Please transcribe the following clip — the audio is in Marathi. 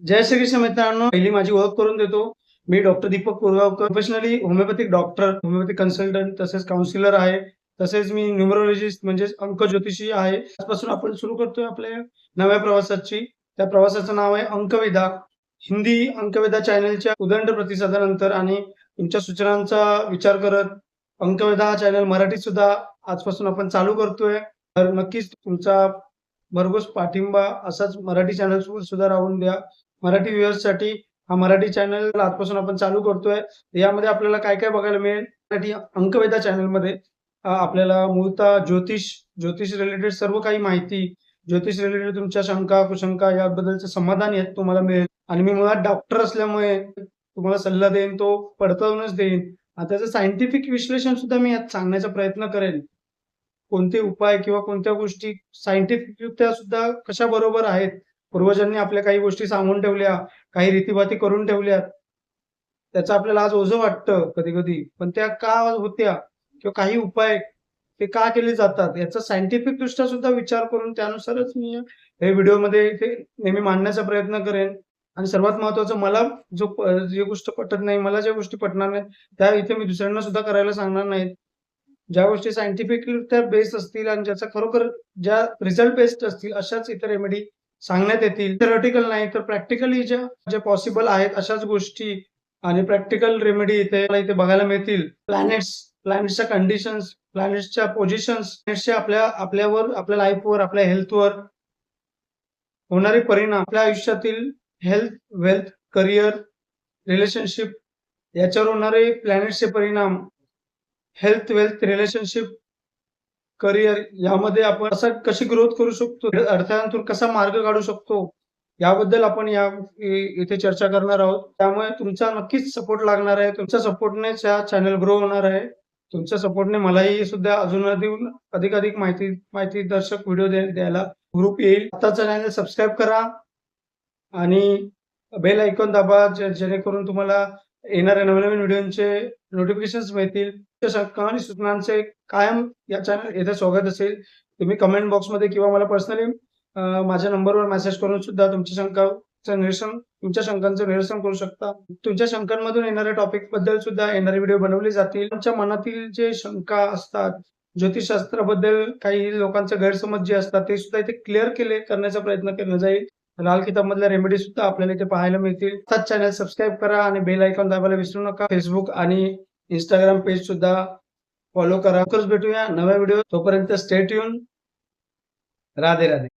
जय श्री कृष्ण मित्रांनो. पहिली माझी ओळख करून देतो. मी doctor Deepak Korgaonkar. Professionally homeopathic doctor homeopathic consultant तसेच काउन्सिलर आहे. तसेच मी न्युमरोलॉजिस्ट म्हणजे अंक ज्योतिषी आहे. आजपासून आपण सुरू करतोय आपल्या नव्या प्रवासाची. त्या प्रवासाचं नाव आहे अंकवेदा. हिंदी अंकवेदा चॅनलच्या उदंड प्रतिसादानंतर आणि तुमच्या सूचनांचा विचार करत अंकवेदा हा चॅनल मराठीत सुद्धा आजपासून आपण चालू करतोय. तर नक्कीच तुमचा भरघोस पाठिंबा असाच मराठी चॅनल सुद्धा राहून द्या. मराठी व्ह्युअर्ससाठी हा मराठी चॅनल आजपासून आपण चालू करतोय. यामध्ये आपल्याला काय काय बघायला मिळेल? मराठी अंकवेदा चॅनलमध्ये आपल्याला मूळतः ज्योतिष ज्योतिष रिलेटेड सर्व काही माहिती ज्योतिष रिलेटेड तुमच्या शंका कुशंका याबद्दलचं समाधान यात तुम्हाला मिळेल. आणि मी मुळात डॉक्टर असल्यामुळे तुम्हाला सल्ला देईन तो पडताळूनच देईन. त्याचं सायंटिफिक विश्लेषण सुद्धा मी यात सांगण्याचा प्रयत्न करेन. कोणते उपाय किंवा कोणत्या गोष्टी सायंटिफिकरित्या सुद्धा कशा बरोबर आहेत? पूर्वजांनी आपल्या काही गोष्टी सांगून ठेवल्या काही रीतीभाती करून ठेवल्यात. त्याचं आपल्याला आज ओझं वाटतं कधी कधी पण त्या का होत्या किंवा काही उपाय ते का केले जातात याचा सायंटिफिक दृष्ट्या सुद्धा विचार करून त्यानुसारच मी हे व्हिडिओमध्ये ते नेहमी मांडण्याचा प्रयत्न करेन. आणि सर्वात महत्वाचं मला जो जे गोष्ट पटत नाही मला ज्या गोष्टी पटणार नाही त्या इथे मी दुसऱ्यांना सुद्धा करायला सांगणार नाहीत. ज्या गोष्टी सायंटिफिकरित्या बेस्ड असतील आणि ज्याचा खरोखर ज्या रिझल्ट बेस्ड असतील अशाच इतर रेमेडी सांगण्यात येतील. थेरॉटिकल नाही तर प्रॅक्टिकली ज्या ज्या पॉसिबल आहेत अशाच गोष्टी आणि प्रॅक्टिकल रेमेडी इथे इथे बघायला मिळतील. प्लॅनेट्स प्लॅनेट्सच्या कंडिशन्स प्लॅनेट्सच्या पोझिशन्स प्लॅनेट्सच्या आपल्या आपल्यावर आपल्या लाईफवर आपल्या हेल्थवर होणारे परिणाम आपल्या आयुष्यातील हेल्थ वेल्थ करिअर रिलेशनशिप याच्यावर होणारे प्लॅनेटचे परिणाम हेल्थ वेल्थ रिलेशनशिप करिअर यामध्ये आपण कसं कशी ग्रोथ करू शकतो? अडथळ्यांतून कसा मार्ग काढू शकतो? याबद्दल आपण या इथे चर्चा करणार आहोत. त्यामुळे तुमचा नक्कीच सपोर्ट लागणार आहे. तुमच्या सपोर्टनेच हा चॅनल ग्रो होणार आहे. तुमच्या सपोर्टने मलाही सुद्धा अजून अधिक अधिक अधिक माहिती माहिती दर्शक व्हिडिओ द्यायला ग्रुप येईल. आता चॅनल सबस्क्राईब करा आणि बेल आयकॉन दाबा जेणेकरून तुम्हाला येणाऱ्या नवीन नवीन व्हिडिओचे नोटिफिकेशन मिळतील. तुमच्या शंका आणि सूचनांचे कायम या चॅनल येथे स्वागत असेल. तुम्ही कमेंट बॉक्समध्ये किंवा मला पर्सनली माझ्या नंबरवर मेसेज करून सुद्धा तुमच्या शंकाचं निरसन तुमच्या शंकांचं निरसन करू शकता. तुमच्या शंकांमधून येणाऱ्या टॉपिकबद्दल सुद्धा येणारे व्हिडिओ बनवले जातील. तुमच्या मनातील जे शंका असतात ज्योतिषशास्त्राबद्दल काही लोकांचे गैरसमज जे असतात ते सुद्धा इथे क्लिअर केले करण्याचा प्रयत्न केला जाईल. लाल किताब मधल्या रेमेडी सुद्धा आपल्याला इथे पाहायला मिळतील. आताच चॅनल सबस्क्राईब करा आणि बेल आयकॉन दाबायला विसरू नका. फेसबुक आणि इंस्टाग्राम पेज सुद्धा फॉलो करा. लवकरच भेटूया नव्या व्हिडिओ तोपर्यंत स्टेट येऊन राधे राधे.